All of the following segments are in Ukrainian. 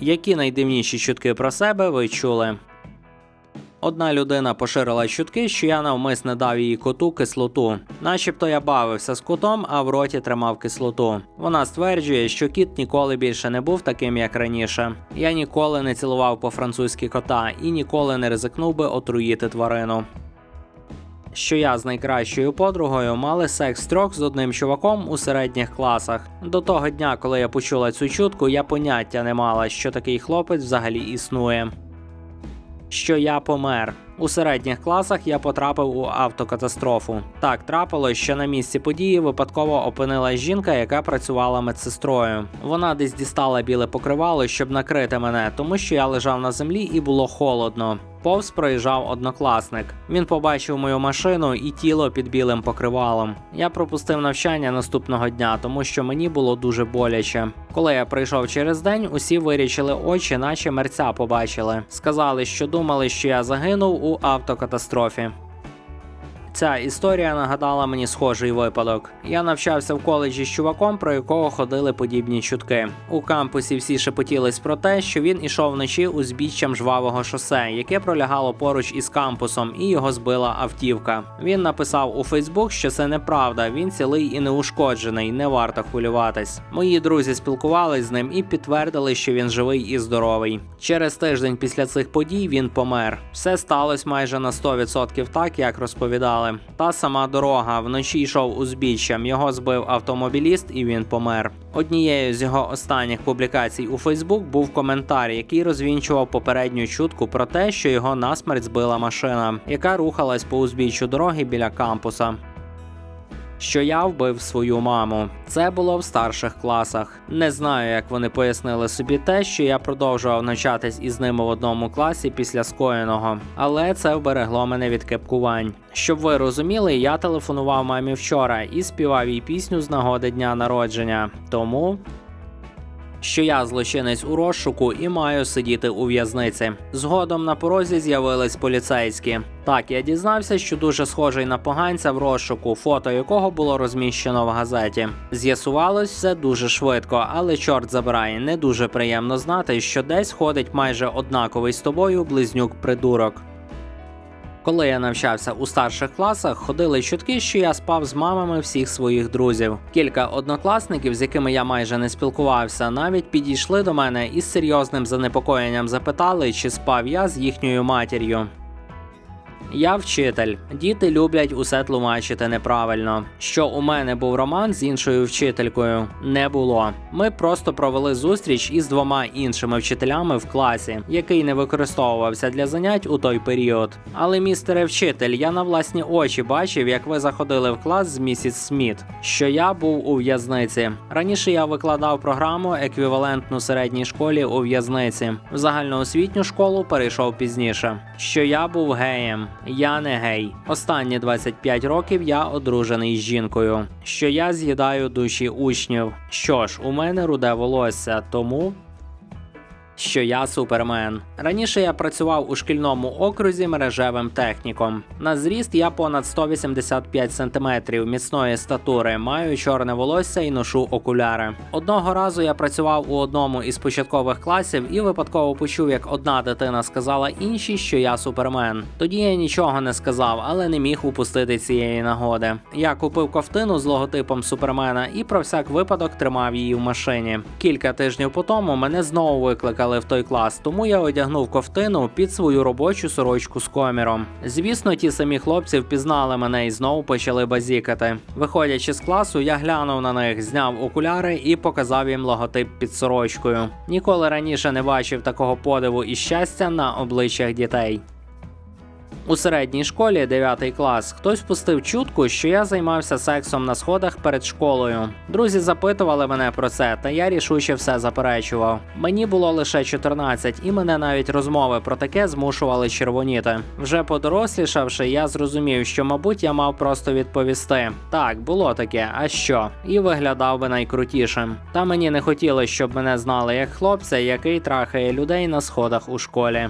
Які найдивніші чутки про себе ви чули? Одна людина поширила чутки, що я навмисне дав її коту кислоту. Начебто я бавився з котом, а в роті тримав кислоту. Вона стверджує, що кіт ніколи більше не був таким, як раніше. Я ніколи не цілував по-французьки кота і ніколи не ризикнув би отруїти тварину. Що я з найкращою подругою мали секс трьох з одним чуваком у середніх класах. До того дня, коли я почула цю чутку, я поняття не мала, що такий хлопець взагалі існує що я помер. У середніх класах я потрапив у автокатастрофу. Так трапилось, що на місці події випадково опинилась жінка, яка працювала медсестрою. Вона десь дістала біле покривало, щоб накрити мене, тому що я лежав на землі і було холодно. Повз проїжджав однокласник. Він побачив мою машину і тіло під білим покривалом. Я пропустив навчання наступного дня, тому що мені було дуже боляче. Коли я прийшов через день, усі вирічили очі, наче мерця побачили. Сказали, що думали, що я загинув у автокатастрофі. Ця історія нагадала мені схожий випадок. Я навчався в коледжі з чуваком, про якого ходили подібні чутки. У кампусі всі шепотілись про те, що він ішов вночі узбіччям жвавого шосе, яке пролягало поруч із кампусом, і його збила автівка. Він написав у Фейсбук, що це неправда. Він цілий і неушкоджений, не варто хвилюватись. Мої друзі спілкувались з ним і підтвердили, що він живий і здоровий. Через тиждень після цих подій він помер. Все сталося майже на 100% так, як розповідали. Та сама дорога вночі йшов узбіччям. Його збив автомобіліст і він помер. Однією з його останніх публікацій у Фейсбук був коментар, який розвінчував попередню чутку про те, що його насмерть збила машина, яка рухалась по узбіччю дороги біля кампуса що я вбив свою маму. Це було в старших класах. Не знаю, як вони пояснили собі те, що я продовжував навчатись із ними в одному класі після скоєного, але це вберегло мене від кепкувань. Щоб ви розуміли, я телефонував мамі вчора і співав їй пісню з нагоди дня народження. Тому що я злочинець у розшуку і маю сидіти у в'язниці. Згодом на порозі з'явились поліцейські. Так, я дізнався, що дуже схожий на поганця в розшуку, фото якого було розміщено в газеті. З'ясувалось все дуже швидко, але чорт забирає, не дуже приємно знати, що десь ходить майже однаковий з тобою близнюк придурок. Коли я навчався у старших класах, ходили чутки, що я спав з мамами всіх своїх друзів. Кілька однокласників, з якими я майже не спілкувався, навіть підійшли до мене і з серйозним занепокоєнням запитали, чи спав я з їхньою матір'ю. Я вчитель. Діти люблять усе тлумачити неправильно. Що у мене був роман з іншою вчителькою, не було. Ми просто провели зустріч із двома іншими вчителями в класі, який не використовувався для занять у той період. Але, містере вчитель, я на власні очі бачив, як ви заходили в клас з місіс Сміт, що я був у в'язниці. Раніше я викладав програму еквівалентну середній школі у в'язниці. В загальноосвітню школу перейшов пізніше. Що я був геєм. Я не гей. Останні 25 років я одружений з жінкою. Що я з'їдаю душі учнів. Що ж, у мене руде волосся, тому. Що я супермен. Раніше я працював у шкільному окрузі мережевим техніком. На зріст я понад 185 см міцної статури, маю чорне волосся і ношу окуляри. Одного разу я працював у одному із початкових класів і випадково почув, як одна дитина сказала іншій, що я супермен. Тоді я нічого не сказав, але не міг упустити цієї нагоди. Я купив ковтину з логотипом супермена і про всяк випадок тримав її в машині. Кілька тижнів по тому мене знову викликали в той клас, тому я одягнув ковтину під свою робочу сорочку з коміром. Звісно, ті самі хлопці впізнали мене і знову почали базікати. Виходячи з класу, я глянув на них, зняв окуляри і показав їм логотип під сорочкою. Ніколи раніше не бачив такого подиву і щастя на обличчях дітей. У середній школі 9 клас хтось пустив чутку, що я займався сексом на сходах перед школою. Друзі запитували мене про це, та я рішуче все заперечував. Мені було лише 14, і мене навіть розмови про таке змушували червоніти. Вже подорослішавши, я зрозумів, що, мабуть, я мав просто відповісти: так, було таке, а що? І виглядав би найкрутішим. Та мені не хотілося, щоб мене знали як хлопця, який трахає людей на сходах у школі.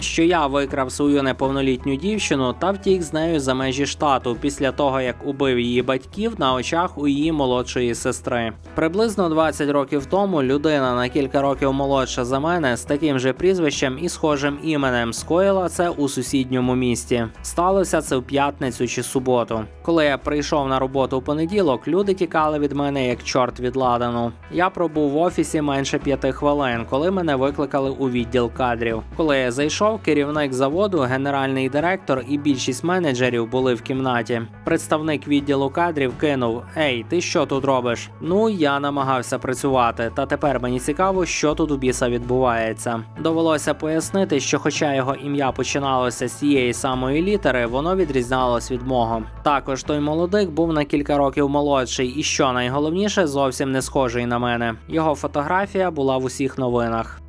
Що я викрав свою неповнолітню дівчину та втік з нею за межі штату після того, як убив її батьків на очах у її молодшої сестри. Приблизно 20 років тому людина на кілька років молодша за мене з таким же прізвищем і схожим іменем скоїла це у сусідньому місті. Сталося це в п'ятницю чи суботу. Коли я прийшов на роботу в понеділок, люди тікали від мене як чорт від ладану. Я пробув в офісі менше п'яти хвилин, коли мене викликали у відділ кадрів. Коли я зайшов, керівник заводу, генеральний директор і більшість менеджерів були в кімнаті. Представник відділу кадрів кинув: Ей, ти що тут робиш? Ну я намагався працювати, та тепер мені цікаво, що тут у біса відбувається. Довелося пояснити, що, хоча його ім'я починалося з цієї самої літери, воно відрізнялось від мого. Також той молодик був на кілька років молодший, і що найголовніше, зовсім не схожий на мене. Його фотографія була в усіх новинах.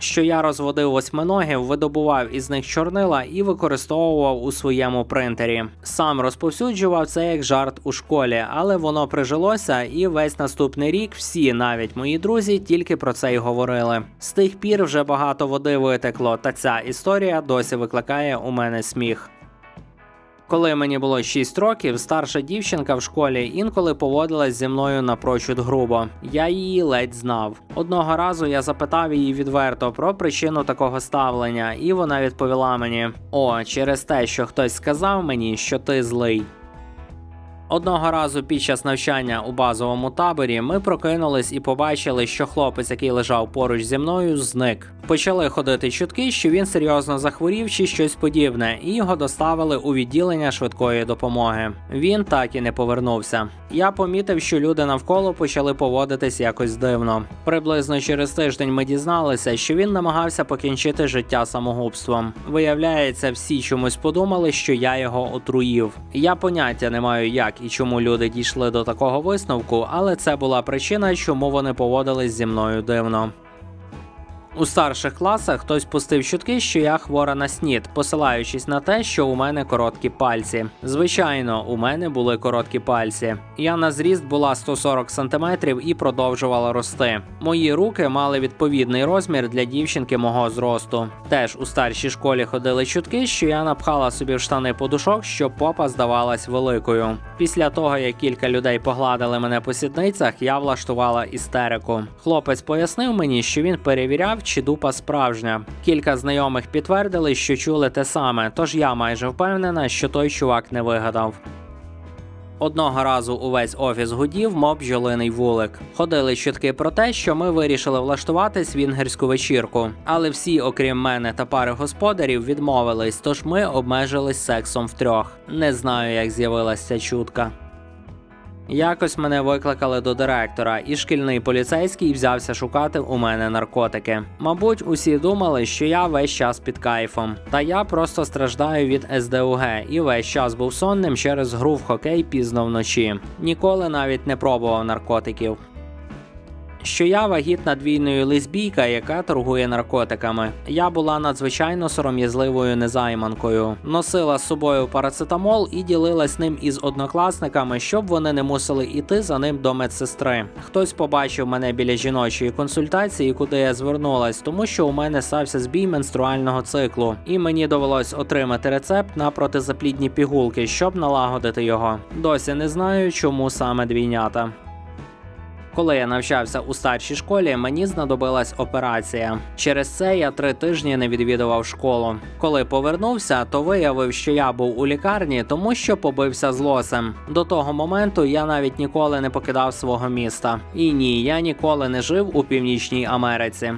Що я розводив восьминогів, видобував із них чорнила і використовував у своєму принтері. Сам розповсюджував це як жарт у школі, але воно прижилося, і весь наступний рік всі, навіть мої друзі, тільки про це й говорили. З тих пір вже багато води витекло, та ця історія досі викликає у мене сміх. Коли мені було 6 років, старша дівчинка в школі інколи поводилась зі мною напрочуд грубо. Я її ледь знав. Одного разу я запитав її відверто про причину такого ставлення, і вона відповіла мені: О, через те, що хтось сказав мені, що ти злий. Одного разу під час навчання у базовому таборі ми прокинулись і побачили, що хлопець, який лежав поруч зі мною, зник. Почали ходити чутки, що він серйозно захворів чи щось подібне, і його доставили у відділення швидкої допомоги. Він так і не повернувся. Я помітив, що люди навколо почали поводитись якось дивно. Приблизно через тиждень ми дізналися, що він намагався покінчити життя самогубством. Виявляється, всі чомусь подумали, що я його отруїв. Я поняття не маю, як і чому люди дійшли до такого висновку, але це була причина, чому вони поводились зі мною дивно. У старших класах хтось пустив чутки, що я хвора на снід, посилаючись на те, що у мене короткі пальці. Звичайно, у мене були короткі пальці. Я на зріст була 140 см і продовжувала рости. Мої руки мали відповідний розмір для дівчинки мого зросту. Теж у старшій школі ходили чутки, що я напхала собі в штани подушок, щоб попа здавалась великою. Після того, як кілька людей погладили мене по сідницях, я влаштувала істерику. Хлопець пояснив мені, що він перевіряв, чи дупа справжня. Кілька знайомих підтвердили, що чули те саме, тож я майже впевнена, що той чувак не вигадав. Одного разу увесь офіс гудів, мов бджолиний вулик. Ходили чутки про те, що ми вирішили влаштувати свінгерську вечірку. Але всі, окрім мене та пари господарів, відмовились, тож ми обмежились сексом втрьох. Не знаю, як з'явилася чутка. Якось мене викликали до директора, і шкільний поліцейський взявся шукати у мене наркотики. Мабуть, усі думали, що я весь час під кайфом. Та я просто страждаю від СДУГ і весь час був сонним через гру в хокей пізно вночі. Ніколи навіть не пробував наркотиків. Що я вагітна двійною лесбійка, яка торгує наркотиками. Я була надзвичайно сором'язливою незайманкою. Носила з собою парацетамол і ділилась ним із однокласниками, щоб вони не мусили іти за ним до медсестри. Хтось побачив мене біля жіночої консультації, куди я звернулась, тому що у мене стався збій менструального циклу, і мені довелось отримати рецепт на протизаплідні пігулки, щоб налагодити його. Досі не знаю, чому саме двійнята. Коли я навчався у старшій школі, мені знадобилась операція. Через це я три тижні не відвідував школу. Коли повернувся, то виявив, що я був у лікарні, тому що побився з лосем. До того моменту я навіть ніколи не покидав свого міста. І ні, я ніколи не жив у північній Америці.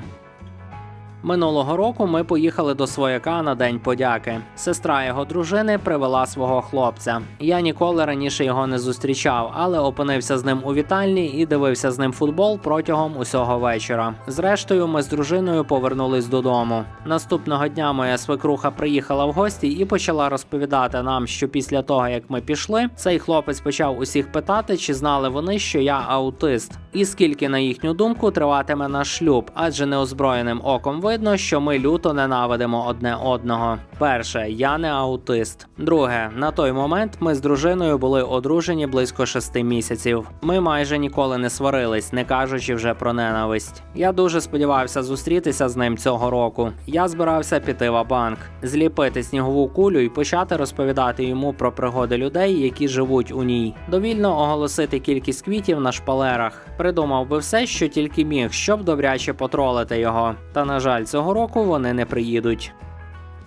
Минулого року ми поїхали до свояка на день подяки. Сестра його дружини привела свого хлопця. Я ніколи раніше його не зустрічав, але опинився з ним у вітальні і дивився з ним футбол протягом усього вечора. Зрештою, ми з дружиною повернулись додому. Наступного дня моя свекруха приїхала в гості і почала розповідати нам, що після того як ми пішли, цей хлопець почав усіх питати, чи знали вони, що я аутист, і скільки, на їхню думку, триватиме наш шлюб, адже неозброєним оком видно, що ми люто ненавидимо одне одного. Перше, я не аутист. Друге, на той момент ми з дружиною були одружені близько шести місяців. Ми майже ніколи не сварились, не кажучи вже про ненависть. Я дуже сподівався зустрітися з ним цього року. Я збирався піти в банк, зліпити снігову кулю і почати розповідати йому про пригоди людей, які живуть у ній. Довільно оголосити кількість квітів на шпалерах. Придумав би все, що тільки міг, щоб добряче потролити його. Та на жаль, цього року вони не приїдуть.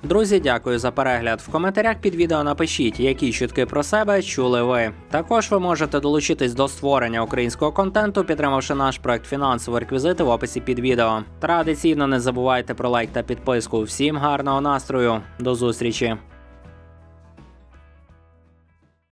Друзі, дякую за перегляд. В коментарях під відео напишіть, які чутки про себе чули ви. Також ви можете долучитись до створення українського контенту, підтримавши наш проект фінансові реквізити в описі під відео. Традиційно не забувайте про лайк та підписку. Всім гарного настрою, до зустрічі!